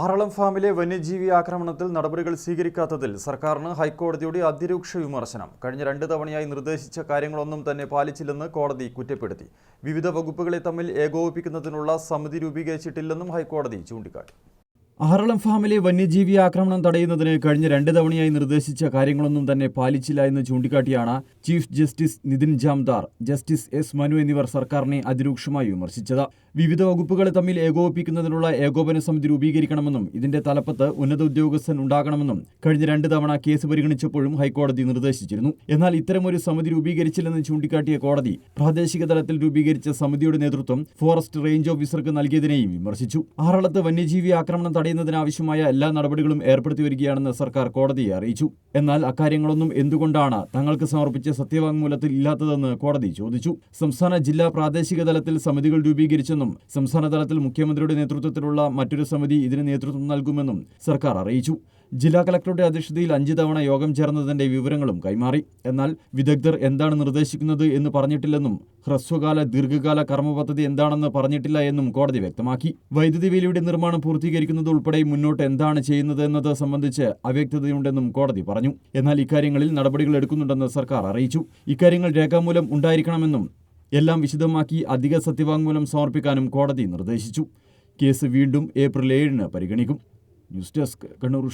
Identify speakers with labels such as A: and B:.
A: ആറളം ഫാമിലെ വന്യജീവി ആക്രമണത്തിൽ നടപടികൾ സ്വീകരിക്കാത്തതിൽ സർക്കാരിന് ഹൈക്കോടതിയുടെ അതിരൂക്ഷ വിമർശനം. കഴിഞ്ഞ രണ്ട് തവണയായി നിർദ്ദേശിച്ച കാര്യങ്ങളൊന്നും തന്നെ പാലിച്ചില്ലെന്ന് കോടതി കുറ്റപ്പെടുത്തി. വിവിധ വകുപ്പുകളെ തമ്മിൽ ഏകോപിപ്പിക്കുന്നതിനുള്ള സമിതി രൂപീകരിച്ചിട്ടില്ലെന്നും ഹൈക്കോടതി ചൂണ്ടിക്കാട്ടി.
B: ആറളം ഫാമിലെ വന്യജീവി ആക്രമണം തടയുന്നതിന് കഴിഞ്ഞ രണ്ട് തവണയായി നിർദ്ദേശിച്ച കാര്യങ്ങളൊന്നും തന്നെ പാലിച്ചില്ല എന്ന് ചൂണ്ടിക്കാട്ടിയാണ് chief justice Nitin Jamdar justice S Manu എന്നിവർ സർക്കാരിനെ അതിരൂക്ഷമായി വിമർശിച്ചത്. വിവിധ വകുപ്പുകളെ തമ്മിൽ ഏകോപിപ്പിക്കുന്നതിനുള്ള ഏകോപന സമിതി രൂപീകരിക്കണമെന്നും ഇതിന്റെ തലപ്പത്ത് ഉന്നത ഉദ്യോഗസ്ഥൻ ഉണ്ടാകണമെന്നും കഴിഞ്ഞ രണ്ട് തവണ കേസ് പരിഗണിച്ചപ്പോഴും ഹൈക്കോടതി നിർദ്ദേശിച്ചിരുന്നു. എന്നാൽ ഇത്തരമൊരു സമിതി രൂപീകരിച്ചില്ലെന്ന് ചൂണ്ടിക്കാട്ടിയ കോടതി പ്രാദേശിക തലത്തിൽ രൂപീകരിച്ച സമിതിയുടെ നേതൃത്വം ഫോറസ്റ്റ് റേഞ്ച് ഓഫീസർക്ക് നൽകിയതിനെയും വിമർശിച്ചു. ആറളത്ത് വന്യജീവി ആക്രമണം തടയുന്നതിനാവശ്യമായ എല്ലാ നടപടികളും ഏർപ്പെടുത്തി വരികയാണെന്ന് സർക്കാർ കോടതിയെ അറിയിച്ചു. എന്നാൽ അക്കാര്യങ്ങളൊന്നും എന്തുകൊണ്ടാണ് തങ്ങൾക്ക് സമർപ്പിച്ച സത്യവാങ്മൂലത്തിൽ ഇല്ലാത്തതെന്ന് കോടതി ചോദിച്ചു. സംസ്ഥാന ജില്ലാ പ്രാദേശിക തലത്തിൽ സമിതികൾ രൂപീകരിച്ചെന്നും സംസ്ഥാന തലത്തിൽ മുഖ്യമന്ത്രിയുടെ നേതൃത്വത്തിലുള്ള മറ്റൊരു സമിതി ഇതിന് നേതൃത്വം നൽകുമെന്നും സർക്കാർ അറിയിച്ചു. ജില്ലാ കളക്ടറുടെ അധ്യക്ഷതയിൽ അഞ്ച് തവണ യോഗം ചേർന്നതിന്റെ വിവരങ്ങളും കൈമാറി. എന്നാൽ വിദഗ്ധർ എന്താണ് നിർദ്ദേശിക്കുന്നത് എന്ന് പറഞ്ഞിട്ടില്ലെന്നും ഹ്രസ്വകാല ദീർഘകാല കർമ്മ പദ്ധതി എന്താണെന്ന് പറഞ്ഞിട്ടില്ല എന്നും കോടതി വ്യക്തമാക്കി. വൈദ്യുതി വേലിയുടെ നിർമ്മാണം പൂർത്തീകരിക്കുന്നത് ഉൾപ്പെടെ മുന്നോട്ട് എന്താണ് ചെയ്യുന്നത് എന്നത് സംബന്ധിച്ച് അവ്യക്തതയുണ്ടെന്നും കോടതി പറഞ്ഞു. എന്നാൽ ഇക്കാര്യങ്ങളിൽ നടപടികൾ എടുക്കുന്നുണ്ടെന്ന് സർക്കാർ അറിയിച്ചു. ഇക്കാര്യങ്ങൾ രേഖാമൂലം ഉണ്ടായിരിക്കണമെന്നും എല്ലാം വിശദമാക്കി അധിക സത്യവാങ്മൂലം സമർപ്പിക്കാനും കോടതി നിർദ്ദേശിച്ചു. കേസ് വീണ്ടും ഏപ്രിൽ ഏഴിന് പരിഗണിക്കും. News desk Kannur